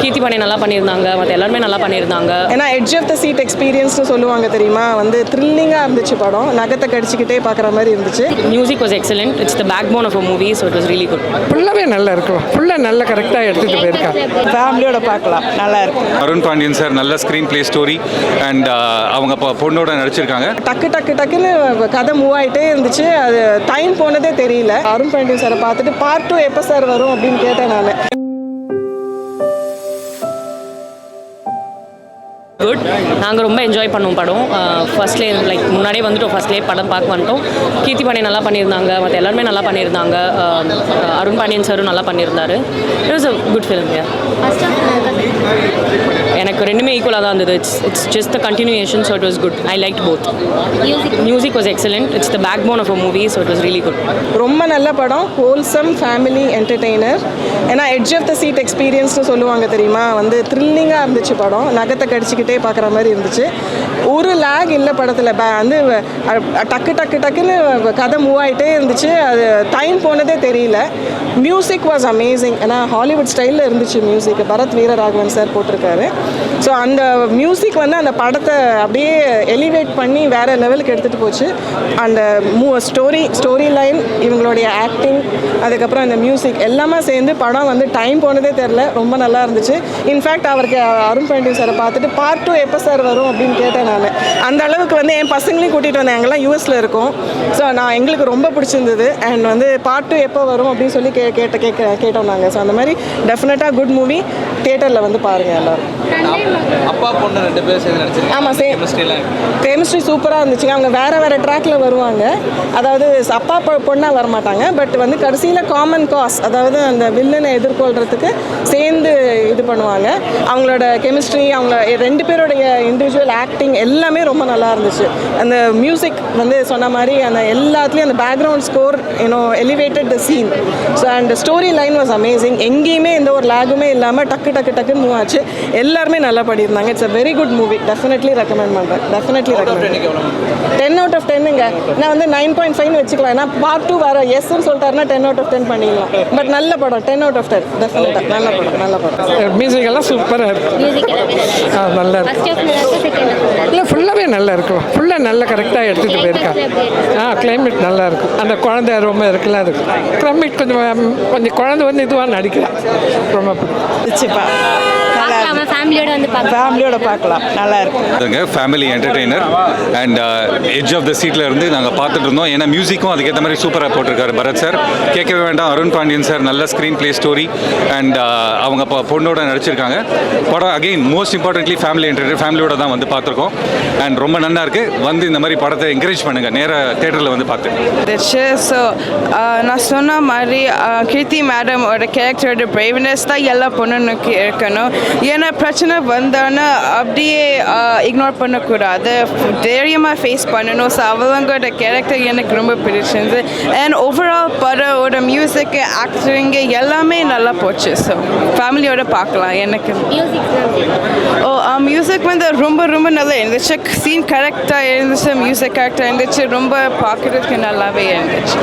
கீர்த்தி பாண்டியன் நல்லா பண்ணியிருந்தாங்க மற்ற எல்லாருமே நல்லா பண்ணியிருந்தாங்க. ஏன்னா எட்ஜ் ஆஃப் த சீட் எக்ஸ்பீரியன்ஸ்னு சொல்லுவாங்க தெரியுமா? வந்து த்ரில்லிங்காக இருந்துச்சு படம். நகத்தை கடிச்சிக்கிட்டே பார்க்குற மாதிரி இருந்துச்சு. Music was excellent it's the backbone of a movie so it was really good ஃபுல்லாகவே நல்லா இருக்கும். ஃபுல்லாக நல்ல கரெக்டாக எடுத்துகிட்டு போயிருக்காங்க ஃபேமிலியோட பார்க்கலாம். நல்லா இருக்கும் அருண் பாண்டியன் சார் நல்ல ஸ்க்ரீன் ப்ளே ஸ்டோரி அண்ட் அவங்க பொ- பொண்ணோட நடிச்சிருக்காங்க. டக்கு டக்கு டக்குன்னு கதை மூவ் ஆகிட்டே இருந்துச்சு. அது டைம் போனதே தெரியல. அருண் பாண்டியன் சாரை பார்த்துட்டு பார்ட் டூ எப்போ சார் வரும் அப்படின்னு கேட்டேன் நான். குட். நாங்கள் ரொம்ப என்ஜாய் பண்ணோம் படம். ஃபர்ஸ்ட்லேயே லைக் முன்னாடியே வந்துட்டோம். ஃபர்ஸ்ட்லேயே படம் பார்க்க வந்துட்டோம். கீர்த்தி பாண்டியன் நல்லா பண்ணியிருந்தாங்க. மற்ற எல்லாருமே நல்லா பண்ணியிருந்தாங்க. அருண் பாண்டியன் சாரும் நல்லா பண்ணியிருந்தாரு. It was a good film எனக்கு ரெண்டுமே ஈக்குவலாக தான் இருந்தது. It's it's just the continuation so it was good I like both music was excellent it's the backbone of a movie so it was really good ரொம்ப நல்ல படம். Wholesome family entertainer ஏன்னா edge of the seat எக்ஸ்பீரியன்ஸ்னு சொல்லுவாங்க தெரியுமா? வந்து த்ரில்லிங்காக இருந்துச்சு படம். நகத்தை கடிச்சிக்கிட்டே பார்க்குற மாதிரி இருந்துச்சு. ஒரு லேக் இல்லை படத்தில். வந்து டக்கு டக்கு டக்குன்னு கதை மூவ் ஆகிட்டே இருந்துச்சு. அது டைம் போனதே தெரியல. மியூசிக் வாஸ் அமேசிங் ஏன்னா ஹாலிவுட் ஸ்டைலில் இருந்துச்சு மியூசிக் பரத் வீரராகவன் சார் போட்டிருக்காரு. ஸோ அந்த மியூசிக் வந்து அந்த படத்தை அப்படியே எலிவேட் பண்ணி வேறு லெவலுக்கு எடுத்துகிட்டு போச்சு. அந்த மூ ஸ்டோரி ஸ்டோரி லைன் இவங்களுடைய ஆக்டிங் அதுக்கப்புறம் அந்த மியூசிக் எல்லாமே சேர்ந்து படம் வந்து டைம் போனதே தெரில ரொம்ப நல்லா இருந்துச்சு. இன்ஃபேக்ட் அவருக்கு அருண் பாண்டியன் சாரை பார்த்துட்டு பார்ட் டூ எப்போ சார் வரும் அப்படின்னு கேட்டேன் நான். அந்த அளவுக்கு வந்து என் பசங்களையும் கூட்டிகிட்டு வந்தேன். எங்கெல்லாம் யூஎஸில் இருக்கோம். ஸோ நான் எங்களுக்கு ரொம்ப பிடிச்சிருந்தது. அண்ட் வந்து பார்ட் டூ எப்போ வரும் அப்படின்னு சொல்லி கே கேட்ட கேட்க கேட்டோம் நாங்கள் ஸோ அந்த மாதிரி டெஃபினட்டாக குட் மூவி தேட்டரில் வந்து பாருங்கள் எல்லோரும். அப்பா பொண்ணு ரெண்டு பேரும் சேர்ந்து நடிச்சிருக்காங்க. ஆமாம் சே கெமிஸ்ட்ரிலாம் கெமிஸ்ட்ரி சூப்பராக இருந்துச்சுங்க. அவங்க வேறு வேறு ட்ராக்ல வருவாங்க. அதாவது அப்பா பொ- பொண்ணா வரமாட்டாங்க. பட் வந்து கடைசியில் காமன் காஸ் அதாவது அந்த வில்லனை எதிர்கொள்கிறதுக்கு சேர்ந்து இது பண்ணுவாங்க. அவங்களோட கெமிஸ்ட்ரி அவங்க ரெண்டு பேருடைய இண்டிவிஜுவல் ஆக்டிங் எல்லாமே ரொம்ப நல்லா இருந்துச்சு. அந்த மியூசிக் வந்து சொன்ன மாதிரி அந்த எல்லாத்துலேயும் அந்த background score you know elevated the scene so and story line was amazing எங்கேயுமே எந்த ஒரு லேகுமே இல்லாமல் டக்கு டக்கு டக்குன்னு மூவ் ஆச்சு. எல்லாருமே நல்லா பண்ணியிருந்தாங்க it's a very good movie definitely recommend பண்ணுறேன் definitely recommend ten out of டென்னுங்க நான் வந்து நைன் பாயிண்ட் ஃபைவ் வச்சுக்கலாம். ஏன்னா பார்ட் டூ வர எஸ்ன்னு சொல்லிட்டாருன்னா டென் அவுட் ஆஃப் டென் பண்ணிடலாம். பட் நல்ல படம். டென் அவுட் ஆஃப் டென் டெஃபினட்டாக நல்ல படம். நல்ல படம். மியூசிக் எல்லாம் சூப்பராக இருக்கும் ஆ நல்லா ஹாஃப் இல்லை ஃபுல்லாகவே நல்லா இருக்கும் ஃபுல்லாக நல்ல கரெக்டாக எடுத்துகிட்டு போயிருக்காங்க ஆ கிளைமேட் நல்லா இருக்கும் அந்த குழந்தை ரொம்ப இருக்குல்ல அது கிளைமேட் கொஞ்சம் கொஞ்சம் குழந்தை வந்து இதுவாக நடிக்கலாம் ரொம்ப பார்க்கலாமா ஃபேமிலியோட வந்து பார்க்கலாம். ஃபேமிலியோட பார்க்கலாம். நல்லா இருக்கும் அதுங்க family entertainer and edge of the சீட்டில் இருந்து நாங்கள் பார்த்துட்டு இருந்தோம். ஏன்னா மியூசிக்கும் அதுக்கேற்ற மாதிரி சூப்பராக போட்டிருக்காரு பரத் சார் கேட்கவே வேண்டாம். அருண் பாண்டியன் சார் நல்ல ஸ்க்ரீன் ப்ளே ஸ்டோரி அண்ட் அவங்க பொ- பொண்ணோட நடிச்சிருக்காங்க. படம் again most importantly family entertainer ஃபேமிலியோட தான் வந்து பார்த்துருக்கோம். அண்ட் ரொம்ப நல்லா இருக்கு. வந்து இந்த மாதிரி படத்தை என்கரேஜ் பண்ணுங்க. நேராக தேட்டரில் வந்து பார்த்து. ஸோ நான் சொன்ன மாதிரி uh, கீர்த்தி மேடமோட கேரக்டரோட பிரேவ்னஸ் தான் எல்லா பொண்ணுனுக்கு இருக்கணும். ஏன்னா பிரச்சனை வந்தான்னா அப்படியே இக்னோர் பண்ணக்கூடாது. தைரியமாக ஃபேஸ் பண்ணணும். ஸோ அவங்களோட கேரக்டர் எனக்கு ரொம்ப பிடிச்சிருந்து அண்ட் ஓவரால் படோட மியூசிக்கு ஆக்டரிங்கு எல்லாமே நல்லா போச்சு. ஸோ ஃபேமிலியோட பார்க்கலாம் எனக்கு. ஓ மியூசிக் வந்து ரொம்ப ரொம்ப நல்லா இருந்துச்சு. சீன் கரெக்டாக இருந்துச்சு. மியூசிக் கரெக்டாக இருந்துச்சு. ரொம்ப பார்க்குறதுக்கு நல்லாவே இருந்துச்சு.